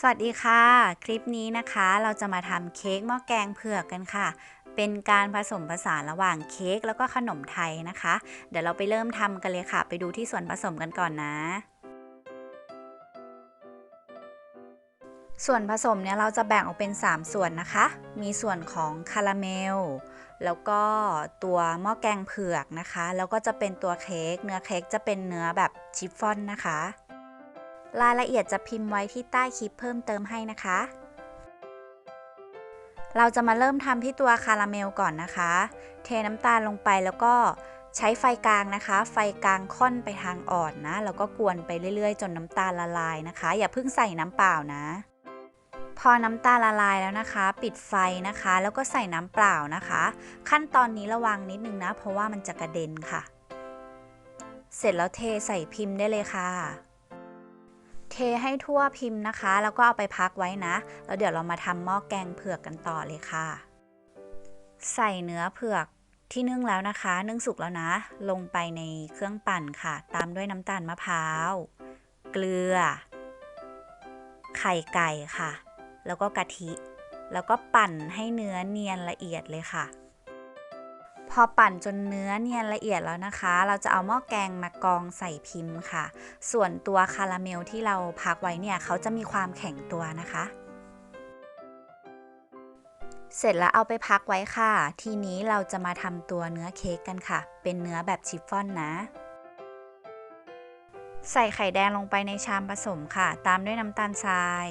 สวัสดีค่ะ คลิปนี้นะคะเราจะมาทำเค้กหม้อแกงเผือกกันค่ะ เป็นการผสมผสานระหว่างเค้กแล้วก็ขนมไทยนะคะ เดี๋ยวเราไปเริ่มทำกันเลยค่ะ ไปดูที่ส่วนผสมกันก่อนนะส่วนผสมเนี่ยเราจะแบ่งออกเป็น 3 ส่วนนะคะ มีส่วนของคาราเมล แล้วก็ตัวหม้อแกงเผือกนะคะ แล้วก็จะเป็นตัวเค้ก เนื้อเค้กจะเป็นเนื้อแบบชิฟฟ่อนนะคะ รายละเอียดจะพิมพ์ไว้ที่ใต้คลิปเพิ่มเติมให้นะคะ เราจะมาเริ่มทำที่ตัวคาราเมลก่อนนะคะ เทน้ำตาลลงไปแล้วก็ใช้ไฟกลางนะคะ ไฟกลางค่อนไปทางอ่อนนะ แล้วก็กวนไปเรื่อยๆ จนน้ำตาลละลายนะคะ อย่าเพิ่งใส่น้ำเปล่านะ พอน้ำตาลละลายแล้วนะคะ ปิดไฟนะคะ แล้วก็ใส่น้ำเปล่านะคะ ขั้นตอนนี้ระวังนิดนึงนะ เพราะว่ามันจะกระเด็นค่ะ เสร็จแล้วเทใส่พิมพ์ได้เลยค่ะ เทให้ทั่วพิมพ์นะคะ แล้วก็เอาไปพักไว้นะ แล้วเดี๋ยวเรามาทำหม้อแกงเผือกกันต่อเลยค่ะ ใส่เนื้อเผือกที่นึ่งแล้วนะคะ นึ่งสุกแล้วนะ ลงไปในเครื่องปั่นค่ะ ตามด้วยน้ำตาลมะพร้าว เกลือ ไข่ไก่ค่ะ แล้วก็กะทิ แล้วก็ปั่นให้เนื้อเนียนละเอียดเลยค่ะ พอปั่นจนเนื้อเนียนละเอียดแล้วนะคะ เราจะเอาหม้อแกงมากองใส่พิมพ์ค่ะ ส่วนตัวคาราเมลที่เราพักไว้เนี่ยเขาจะมีความแข็งตัวนะคะ เสร็จแล้วเอาไปพักไว้ค่ะ ทีนี้เราจะมาทำตัวเนื้อเค้กกันค่ะ เป็นเนื้อแบบชิฟฟ่อนนะใส่ไข่แดงลงไปในชามผสมค่ะ ตามด้วยน้ำตาลทราย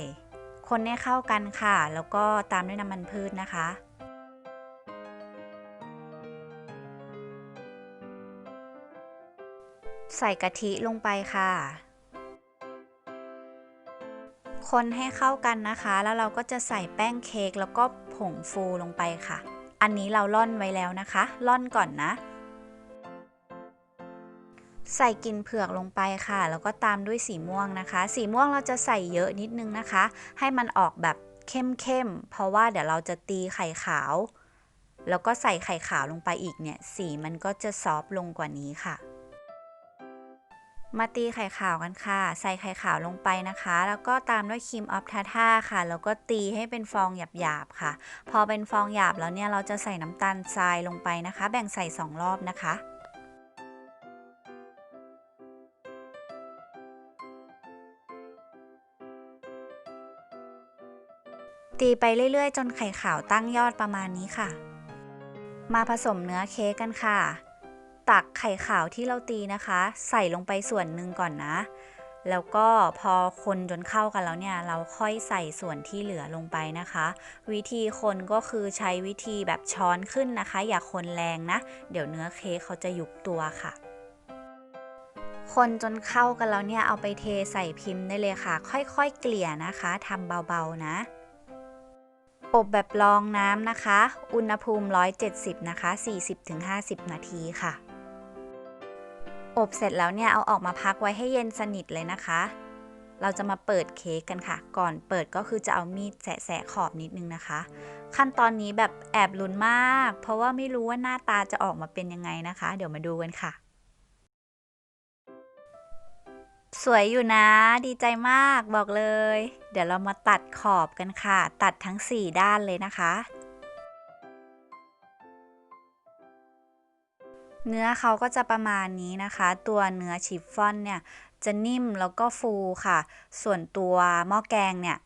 คนให้เข้ากันค่ะ แล้วก็ตามด้วยน้ำมันพืชนะคะ ใส่กะทิลงไปค่ะ คนให้เข้ากันนะคะ แล้วเราก็จะใส่แป้งเค้กแล้วก็ผงฟูลงไปค่ะ อันนี้เราล่อนไว้แล้วนะคะ ล่อนก่อนนะ ใส่กลิ่นเผือกลงไปค่ะ แล้วก็ตามด้วยสีม่วงนะคะ สีม่วงเราจะใส่เยอะนิดนึงนะคะ ให้มันออกแบบเข้มๆ เพราะว่าเดี๋ยวเราจะตีไข่ขาว แล้วก็ใส่ไข่ขาวลงไปอีกเนี่ย สีมันก็จะซอฟต์ลงกว่านี้ค่ะ มาตีไข่ขาวกันค่ะ ใส่ไข่ขาวลงไปนะคะ แล้วก็ตามด้วยครีมออฟทาท่าค่ะ แล้วก็ตีให้เป็นฟองหยาบๆค่ะ พอเป็นฟองหยาบแล้วเนี่ยเราจะใส่น้ำตาลทรายลงไปนะคะ แบ่งใส่ 2 รอบนะคะตีไปเรื่อยๆ จนไข่ขาวตั้งยอดประมาณนี้ค่ะ มาผสมเนื้อเค้กกันค่ะ ตักไข่ขาวที่เราตีนะคะ ใส่ลงไปส่วนหนึ่งก่อนนะ แล้วก็พอคนจนเข้ากันแล้วเนี่ย เราค่อยใส่ส่วนที่เหลือลงไปนะคะ วิธีคนก็คือใช้วิธีแบบช้อนขึ้นนะคะ อย่าคนแรงนะ เดี๋ยวเนื้อเค้กเขาจะยุบตัวค่ะ คนจนเข้ากันแล้วเนี่ยเอาไปเทใส่พิมพ์ได้เลยค่ะ ค่อยๆเกลี่ยนะคะทำเบาๆนะอบแบบรองน้ำนะคะ อุณหภูมิ 170 นะคะ 40-50 นาทีค่ะ อบเสร็จแล้วเนี่ยเอาออกมาพักไว้ให้เย็นสนิทเลยนะคะ เราจะมาเปิดเค้กกันค่ะ ก่อนเปิดก็คือจะเอามีดแสะขอบนิดนึงนะคะ ขั้นตอนนี้แบบแอบลุ้นมาก เพราะว่าไม่รู้ว่าหน้าตาจะออกมาเป็นยังไงนะคะ เดี๋ยวมาดูกันค่ะ สวยอยู่นะ ดีใจมากบอกเลย เดี๋ยวเรามาตัดขอบกันค่ะ ตัดทั้ง 4 ด้านเลยนะคะ เนื้อเขาก็จะประมาณนี้นะคะ ตัวเนื้อชิฟฟ่อนเนี่ยจะนิ่มแล้วก็ฟูค่ะ ส่วนตัวหม้อแกงเนี่ย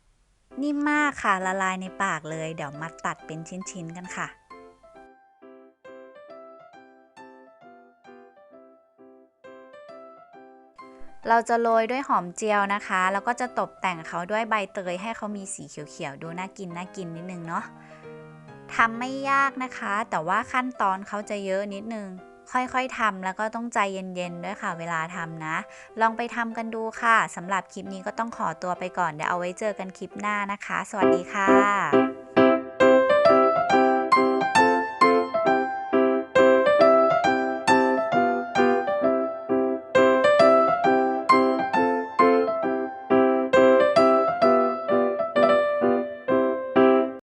นิ่มมากค่ะละลายในปากเลย เดี๋ยวมาตัดเป็นชิ้นๆกันค่ะเราจะโรยด้วยหอมเจียวนะคะ แล้วก็จะตกแต่งเขาด้วยใบเตยให้เขามีสีเขียวๆ ดูน่ากินน่ากินนิดนึงเนาะทำไม่ยากนะคะ แต่ว่าขั้นตอนเขาจะเยอะนิดนึง ค่อยๆทำแล้วก็ต้องใจเย็นๆด้วยค่ะเวลาทำนะ ลองไปทำกันดูค่ะสำหรับคลิปนี้ก็ต้องขอตัวไปก่อนเดี๋ยวเอาไว้เจอกันคลิปหน้านะคะ สวัสดีค่ะ